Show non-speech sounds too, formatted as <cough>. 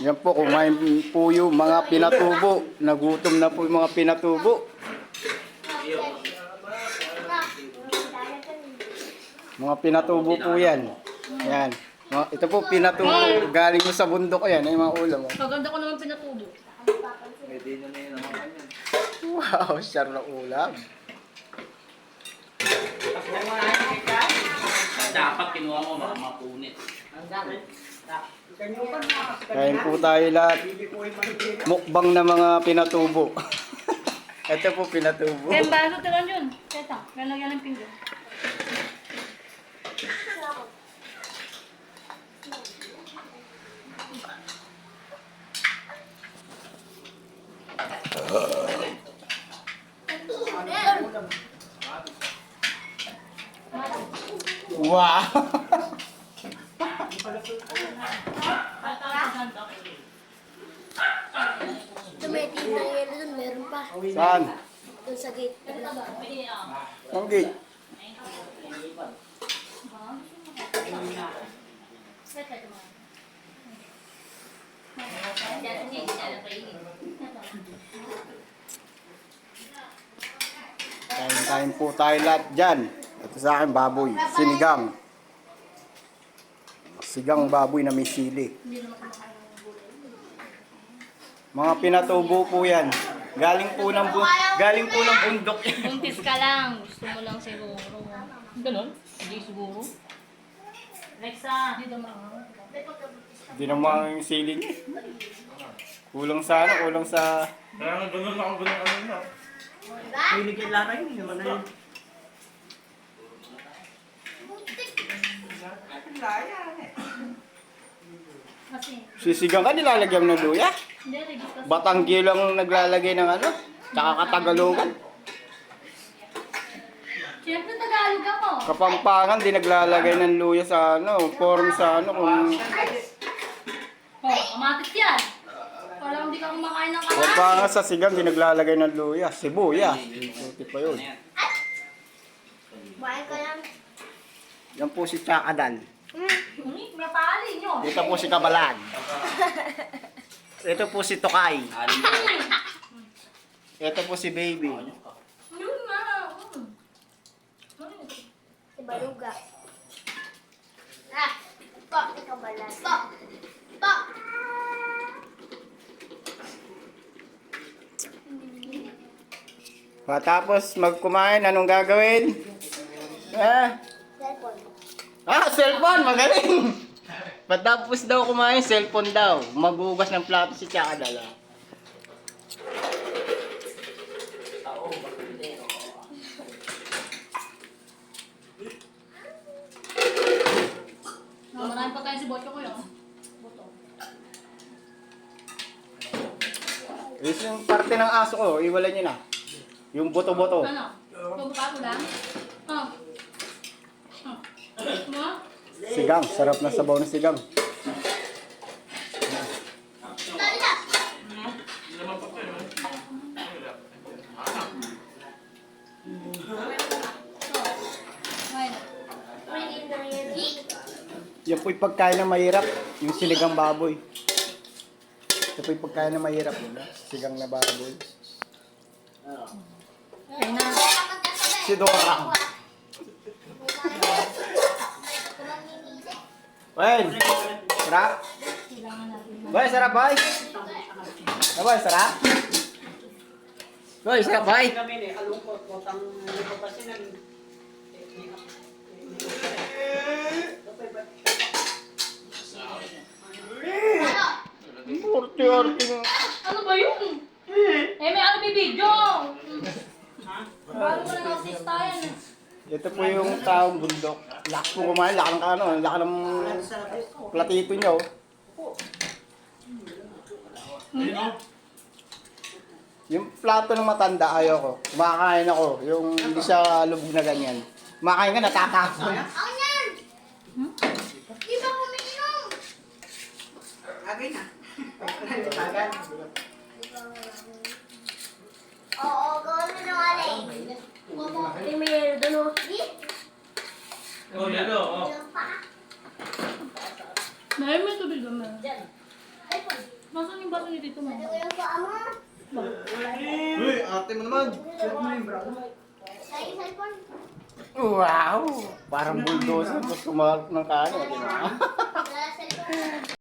Yan po, kumain po yung mga pinatubo. Nagutom na po yung mga pinatubo. Mga pinatubo po yan. Yan. Mga- Ito po pinatubo. Galing mo sa bundok yan. Ay mga ulam. oh. Maganda ko naman pinatubo. Wow, siyar na ulam. Dapat kinuha mo mga mapunit. Kain po tayo lahat. Mukbang na mga pinatubo. <laughs> Ito po pinatubo. Kaya ba sa talan yun? Teta, lalagyan ng pinggan. Wow! <laughs> Tumitig na yelo dun, meron pa. Saan? Dun sa gate. Ang gate. Kain-kain po tayo lahat dyan. Ito sa akin, baboy. Sinigang. Sigang baboy na may sili. Mga pinatubo po yan. Galing po ng bu- galing po ng bundok. <laughs> Buntis ka lang. Gusto mo lang siguro. Ganon? Hindi siguro. Alexa. Hindi naman. Hindi naman yung sili niya. Kulang sa ano, kulang sa... Kaya nga ganun ako ganun ano na. Kasi, Sisigang ka, nilalagyan mo ng luya. Batanggi lang naglalagay ng ano, tsaka katagalugan. Siyempre, Tagalog ako. Kapampangan, di naglalagay ng luya sa ano, form sa ano, kung... Oh, amatis yan. Parang hindi ka kumakain ng kalahati. Kapampangan sa sigang, di naglalagay ng luya. Sibuya. Puti pa yun. Bahay ka lang. Yan po si Chakadal. Hmm, napali nyo. Ito po si Kabalan. <laughs> Ito po si Tokay. Ito po si Baby. Yun nga. Hmm. Si Baluga. Ah, ba lang? To, to. Matapos magkumain, anong gagawin? Eh? Cellphone. Ah, cellphone, magaling. Patapos daw kumain, cellphone daw. Magugas ng plato si Tsaka Dala. Marami pa tayo si Bocho ko yun. Boto. Is yung parte ng aso ko, iwala niyo na. Yung boto-boto. Ano? Pagbuka ko lang? Oh. Oh. Mo? Sigang, sarap na sabaw sigang. Na. Na yelo. Yan po'y pagkain ng mahirap, yung siligang baboy. Ito po'y pagkain ng mahirap, yun na? Sigang na baboy. Na. Si Dora. Wen, sarap? Boy, sarap boy? Boy, sarap? Boy, sarap boy? nang Murti-orti nga. Ano ba yun? Eh, may ano may video? Paano ko na artista yan? Ito po yung taong bundok. Lakas po kumain, lakas ng ano, lakas ng platito niyo. Yung plato ng matanda, ayaw ko. Kumakain ako. Yung hindi siya lubog na ganyan. Kumakain ka, natatapon. Ako yan! Di ba kumiinom? Agay na. Oo, gawin mo na wala eh. Hindi may yelo dun oh. Di? Oh, lalo, oh. Meron may tubig meron? iPhone. Nasaan yung baso niyo dito mo? Yung mo? Uy, ate mo naman. Sa cellphone. Wow! Parang bulldozer. Gusto kumakalap ng kanin. di ba?